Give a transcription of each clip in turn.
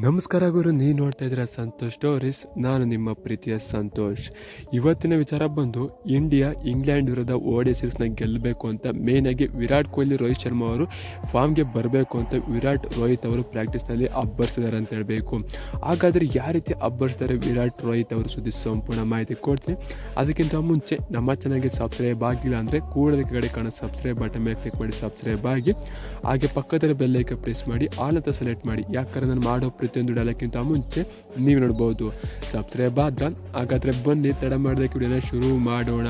ನಮಸ್ಕಾರ ಗುರು, ನೀವು ನೋಡ್ತಾ ಇದ್ದೀರಾ ಸಂತೋಷ್ ಸ್ಟೋರೀಸ್. ನಾನು ನಿಮ್ಮ ಪ್ರೀತಿಯ ಸಂತೋಷ್. ಇವತ್ತಿನ ವಿಚಾರ ಬಂದು ಇಂಡಿಯಾ, ಇಂಗ್ಲೆಂಡ್ ವಿರುದ್ಧ ಓಡಿ ಸೀರೀಸ್ನ ಗೆಲ್ಲಬೇಕು ಅಂತ ಮೇನ್ ಆಗಿ ವಿರಾಟ್ ಕೊಹ್ಲಿ, ರೋಹಿತ್ ಶರ್ಮಾ ಅವರು ಫಾರ್ಮ್ಗೆ ಬರಬೇಕು ಅಂತ ವಿರಾಟ್, ರೋಹಿತ್ ಅವರು ಪ್ರಾಕ್ಟೀಸ್ನಲ್ಲಿ ಅಬ್ಬರಿಸಿದ್ದಾರೆ ಅಂತ ಹೇಳಬೇಕು. ಹಾಗಾದರೆ ಯಾವ ರೀತಿ ಅಬ್ಬರಿಸ್ತಾರೆ ವಿರಾಟ್, ರೋಹಿತ್ ಅವರು ಸುದ್ದಿ ಸಂಪೂರ್ಣ ಮಾಹಿತಿ ಕೊಡ್ತೀನಿ. ಅದಕ್ಕಿಂತ ಮುಂಚೆ ನಮ್ಮ ಚೆನ್ನಾಗಿ ಸಬ್ಸ್ಕ್ರೈಬ್ ಆಗಿಲ್ಲ ಅಂದರೆ ಕೂಡದ ಕಡೆ ಕಾಣೋ ಸಬ್ಸ್ಕ್ರೈಬ್ ಬಟನ್ ಮೇಲೆ ಕ್ಲಿಕ್ ಮಾಡಿ ಸಬ್ಸ್ಕ್ರೈಬ್ ಆಗಿ, ಹಾಗೆ ಪಕ್ಕದಲ್ಲಿ ಬೆಲ್ಲೈಕ ಪ್ರೆಸ್ ಮಾಡಿ ಆಲ್ ಅಂತ ಸೆಲೆಕ್ಟ್ ಮಾಡಿ. ಯಾಕಂದ್ರೆ ನಾನು ಮಾಡೋ ಪ್ರತಿಯೊಂದು ಡಾಲಕ್ಕಿಂತ ಮುಂಚೆ ನೀವು ನೋಡ್ಬೋದು. ಸಬ್ಸ್ಕ್ರೈಬ್ ಆದ್ರೆ ಹಾಗಾದರೆ ಬನ್ನಿ, ತಡ ಮಾಡಿದಕ್ಕೆ ವಿಡಿಯೋನ ಶುರು ಮಾಡೋಣ.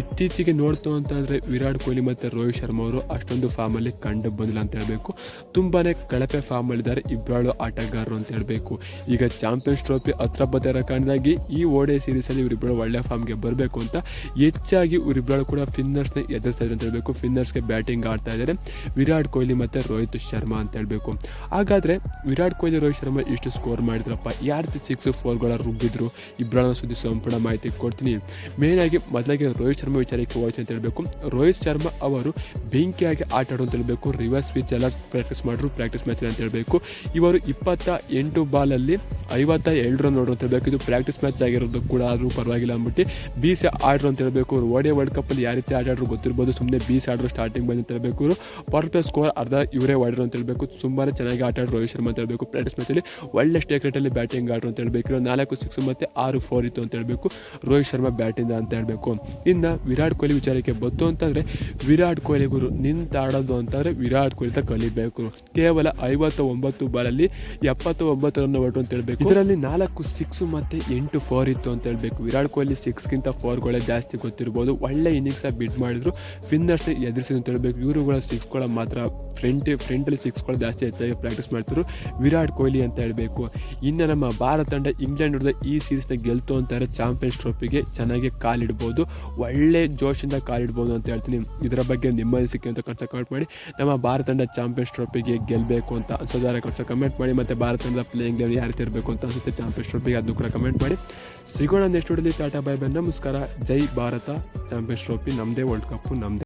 ಇತ್ತೀಚೆಗೆ ನೋಡ್ತು ಅಂತಂದರೆ ವಿರಾಟ್ ಕೊಹ್ಲಿ ಮತ್ತು ರೋಹಿತ್ ಶರ್ಮಾ ಅವರು ಅಷ್ಟೊಂದು ಫಾರ್ಮಲ್ಲಿ ಕಂಡು ಬಂದಿಲ್ಲ ಅಂತ ಹೇಳಬೇಕು. ತುಂಬಾ ಕಳಪೆ ಫಾರ್ಮಲ್ಲಿದ್ದಾರೆ ಇಬ್ಬರಾಳು ಆಟಗಾರರು ಅಂತ ಹೇಳಬೇಕು. ಈಗ ಚಾಂಪಿಯನ್ಸ್ ಟ್ರೋಫಿ ಹತ್ರ ಬದರ ಕಾರಣದಾಗಿ ಈ ಓಡೆ ಸೀರೀಸಲ್ಲಿ ಇವರಿಬ್ಬರು ಒಳ್ಳೆಯ ಫಾರ್ಮ್ಗೆ ಬರಬೇಕು ಅಂತ ಹೆಚ್ಚಾಗಿ ಇವರಿಬ್ಬರು ಕೂಡ ಫಿನ್ನರ್ಸ್ನ ಎದುರಿಸ್ತಾ ಇದ್ದಾರೆ ಅಂತ ಹೇಳಬೇಕು. ಫಿನ್ನರ್ಸ್ಗೆ ಬ್ಯಾಟಿಂಗ್ ಆಡ್ತಾ ಇದ್ದಾರೆ ವಿರಾಟ್ ಕೊಹ್ಲಿ ಮತ್ತು ರೋಹಿತ್ ಶರ್ಮಾ ಅಂತ ಹೇಳಬೇಕು. ಹಾಗಾದರೆ ವಿರಾಟ್ ಕೊಹ್ಲಿ, ರೋಹಿತ್ ಶರ್ಮಾ ಇಷ್ಟು ಸ್ಕೋರ್ ಮಾಡಿದ್ರಪ್ಪ? ಯಾವ ರೀತಿ ಸಿಕ್ಸ್ ಫೋರ್ಗಳ ರುಬ್ಬಿದ್ರು? ಇಬ್ಬರನ್ನ ಸುದ್ದಿ ಸಂಪೂರ್ಣ ಮಾಹಿತಿ ಕೊಡ್ತೀನಿ. ಮೇಯ್ನಾಗಿ ಮೊದಲಾಗಿ ರೋಹಿತ್ ಶರ್ಮಾ ವಿಚಾರಕ್ಕೆ ಹೋಯ್ತು ಅಂತ ಹೇಳಬೇಕು. ರೋಹಿತ್ ಶರ್ಮಾ ಅವರು ಬೆಂಕಿಯಾಗಿ ಆಟ ಆಡೋ ಅಂತ ಹೇಳಬೇಕು. ರಿವರ್ಸ್ ಸ್ವಿಚ್ ಎಲ್ಲ ಪ್ರಾಕ್ಟೀಸ್ ಮಾಡಿದ್ರು ಪ್ರಾಕ್ಟೀಸ್ ಮ್ಯಾಚ್ ಅಂತ ಹೇಳಬೇಕು. ಇವರು ಇಪ್ಪತ್ತ ಎಂಟು ಬಾಲಲ್ಲಿ ಐವತ್ತ ಎರಡು ರನ್ ನೋಡ್ರು ಅಂತ ಹೇಳಬೇಕು. ಇದು ಪ್ರಾಕ್ಟೀಸ್ ಮ್ಯಾಚ್ ಆಗಿರೋದು ಕೂಡ ಆದರೂ ಪರವಾಗಿಲ್ಲ ಅಂದ್ಬಿಟ್ಟು ಬೀಸಿ ಆಡ್ರು ಅಂತ ಹೇಳಬೇಕು. ಅವರು ಓಡಿಯ ವರ್ಲ್ಡ್ ಕಪ್ಪಲ್ಲಿ ಯಾವ ರೀತಿ ಆಟ ಆಡ್ರು ಗೊತ್ತಿರ್ಬೋದು. ಸುಮ್ಮನೆ ಬೀಸ್ ಆಡ್ರು ಸ್ಟಾರ್ಟಿಂಗ್ ಬಂದು ಅಂತ ಹೇಳಬೇಕು. ಪರ್ಫೆಕ್ಟ್ ಪರ್ ಸ್ಕೋರ್ ಅರ್ಧ ಇವರೇ ಹೊಡ್ರು ಅಂತ ಹೇಳಬೇಕು. ತುಂಬಾ ಚೆನ್ನಾಗಿ ಆಟಾಡ್ರು ರೋಹಿತ್ ಶರ್ಮಾ ಅಂತ ಹೇಳಬೇಕು. ಪ್ರಾಕ್ಟೀಸ್ ಮ್ಯಾಚಲ್ಲಿ ಒಳ್ಳೆ ಸ್ಟೇಕ್ ರೇಟಲ್ಲಿ ಬ್ಯಾಟಿಂಗ್ ಆಡ್ರು ಅಂತ ಹೇಳಬೇಕು. ನಾಲ್ಕು ಸಿಕ್ಸ್ ಮತ್ತು ಆರು ಫೋರ್ ಇತ್ತು ಅಂತ ಹೇಳಬೇಕು. ರೋಹಿತ್ ಶರ್ಮಾ ಬ್ಯಾಟಿಂದ ಅಂತ ಹೇಳಬೇಕು. ಇನ್ನು ವಿರಾಟ್ ಕೊಹ್ಲಿ ವಿಚಾರಕ್ಕೆ ಬಂತು ಅಂತಂದರೆ ವಿರಾಟ್ ಕೊಹ್ಲಿ ಗುರು ನಿಂತಾಡೋದು ಅಂತಂದರೆ ವಿರಾಟ್ ಕೊಹ್ಲಿ ತ ಕಲಿಬೇಕು. ಕೇವಲ ಐವತ್ತ ಒಂಬತ್ತು ಬಾಲಲ್ಲಿ ಎಪ್ಪತ್ತ ಒಂಬತ್ತು ರನ್ ಹೊರಟು ಅಂತ ಹೇಳಬೇಕು. ಇದರಲ್ಲಿ ನಾಲ್ಕು ಸಿಕ್ಸ್ ಮತ್ತು ಎಂಟು ಫೋರ್ ಇತ್ತು ಅಂತ ಹೇಳಬೇಕು. ವಿರಾಟ್ ಕೊಹ್ಲಿ ಸಿಕ್ಸ್ಗಿಂತ ಫೋರ್ಗಳೇ ಜಾಸ್ತಿ ಗೊತ್ತಿರ್ಬೋದು. ಒಳ್ಳೆ ಇನ್ನಿಂಗ್ಸ ಬಿಡ್ ಮಾಡಿದ್ರು. ಫಿನ್ನರ್ಸ್ನ ಎದುರಿಸಿ ಅಂತ ಹೇಳಬೇಕು. ಇವರುಗಳ ಸಿಕ್ಸ್ಗಳ ಮಾತ್ರ ಫ್ರೆಂಟ್ ಫ್ರೆಂಟಲ್ಲಿ ಸಿಕ್ಸ್ಗಳು ಜಾಸ್ತಿ ಹೆಚ್ಚಾಗಿ ಪ್ರಾಕ್ಟೀಸ್ ಮಾಡ್ತಿದ್ರು. ವಿರಾಟ್ ಕೊಹ್ಲಿ ಅಂತ ಹೇಳಬೇಕು. ಇನ್ನು ನಮ್ಮ ಭಾರತ ತಂಡ ಇಂಗ್ಲೆಂಡ್ ವಿರುದ್ಧ ಈ ಸೀರೀಸ್ನ ಗೆಲ್ತು ಅಂತಾರೆ ಚಾಂಪಿಯನ್ಸ್ ಟ್ರೋಫಿಗೆ ಚೆನ್ನಾಗಿ ಕಾಲಿಡ್ಬೋದು. ಒಳ್ಳೆ ಜೋಶಿಂದ ಕಾಲಿಡ್ಬೋದು ಅಂತ ಹೇಳ್ತೀನಿ. ಇದರ ಬಗ್ಗೆ ನಿಮ್ಮ ಅನಿಸಿಕೆ ಅಂತ ಕಷ್ಟ ಕಮೆಂಟ್ ಮಾಡಿ. ನಮ್ಮ ಭಾರತ ತಂಡ ಚಾಂಪಿಯನ್ಸ್ ಟ್ರೋಫಿಗೆ ಗೆಲ್ಲಬೇಕು ಅಂತ ಅನ್ಸೋದಾರ ಕಷ್ಟ ಕಮೆಂಟ್ ಮಾಡಿ. ಮತ್ತು ಭಾರತ ತಂಡದ ಪ್ಲೇಯಿಂಗ್ ಲೆವೆಲ್ ಯಾರು ಇರಬೇಕು ಅಂತ ಅನಿಸುತ್ತೆ ಚಾಂಪಿಯನ್ಸ್ ಟ್ರೋಫಿಗೆ ಅದನ್ನು ಕೂಡ ಕಮೆಂಟ್ ಮಾಡಿ. ಸಿಗೋಣ ನೆಕ್ಸ್ಟ್ ವಿಡಿಯೋದಲ್ಲಿ ಟಾಟಾ ಬೈ ಬಾಯ್ ನಮಸ್ಕಾರ. ಜೈ ಭಾರತ. ಚಾಂಪಿಯನ್ಸ್ ಟ್ರೋಫಿ ನಮ್ಮದೇ ವರ್ಲ್ಡ್ ಕಪ್ಪು ನಮ್ಮದೇ